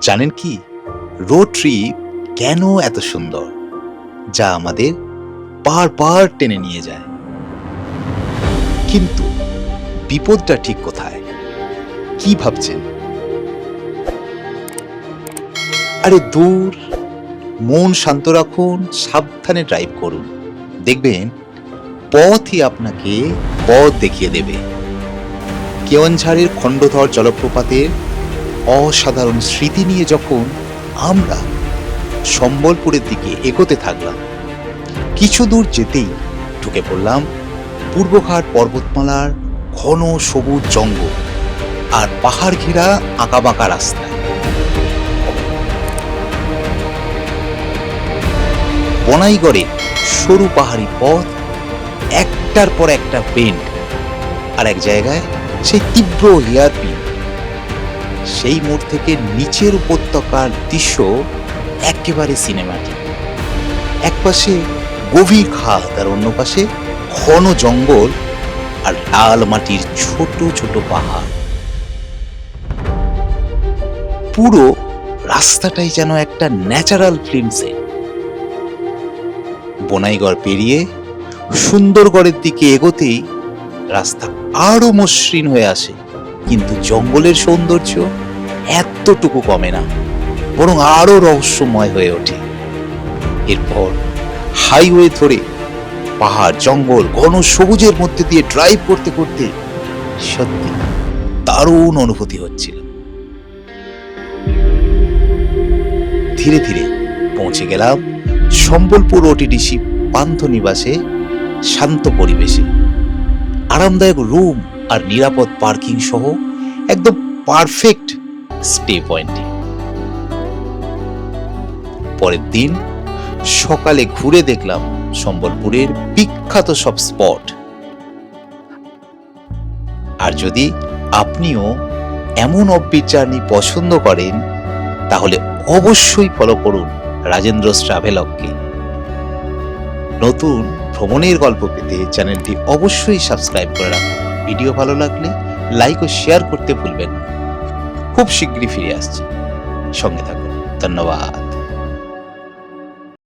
জানেন কি? Road trip কেন এত সুন্দর? যা আমাদের বারবার টেনে নিয়ে যায়। কিন্তু বিপদটা ঠিক কোথায়? কি ভাবছেন? আরে দূর, মন শান্ত রাখুন, সাবধানে ড্রাইভ করুন। দেখবেন পথই আপনাকে পথ দেখিয়ে দেবে। কেওয়ানঝাড়ের খণ্ডধর জলপ্রপাতের অসাধারণ স্মৃতি নিয়ে যখন আমরা সম্বলপুরের দিকে এগোতে থাকলাম, কিছু দূর যেতেই ঢুকে পড়লাম পূর্বঘাট পর্বতমালার ঘন সবুজ জঙ্গল আর পাহাড় ঘেরা আঁকাবাঁকা রাস্তা। বনাইগড়ে সরু পাহাড়ি পথ, একটার পর একটা বেন্ড আর এক জায়গায় সেই তীব্র হেয়ারপিন সেই মোড় থেকে নিচের উপত্যকার দৃশ্য একেবারে সিনেমাটিক এক পাশে গভীর খাদ আর অন্য পাশে ঘন জঙ্গল আর লাল মাটির ছোট ছোট পাহাড়। পুরো রাস্তাটাই যেন একটা ন্যাচারাল ফিল্ম সেট বনাইগড় পেরিয়ে সুন্দরগড়ের দিকে এগোতেই রাস্তা আরও মসৃণ হয়ে আসে। কিন্তু জঙ্গলের সৌন্দর্য এতটুকু কমে না, বরং আরও রহস্যময় হয়ে ওঠে। এরপর হাইওয়ে ধরে পাহাড়, জঙ্গল, ঘন সবুজের মধ্যে দিয়ে ড্রাইভ করতে করতে সত্যি দারুণ অনুভূতি হচ্ছিল। ধীরে ধীরে পৌঁছে গেলাম সম্বলপুর ওটিডিসি পান্থ নিবাসে শান্ত পরিবেশে। আরামদায়ক রুম আর নিরাপদ পার্কিং সহ একদম পারফেক্ট স্টে পয়েন্টে। পরের দিন সকালে ঘুরে দেখলাম সম্বলপুরের বিখ্যাত সব স্পট। আর যদি আপনিও এমন অফবিট জার্নি পছন্দ করেন, তাহলে অবশ্যই ফলো করুন রাজেন্দ্র ট্রাভেলককে নতুন ভ্রমণের গল্প পেতে চ্যানেলটি অবশ্যই সাবস্ক্রাইব করে রাখুন। ভিডিও ভালো লাগলে লাইক ও শেয়ার করতে ভুলবেন খুব শীঘ্রই ফিরে আসছি। সঙ্গে থাকুন। ধন্যবাদ।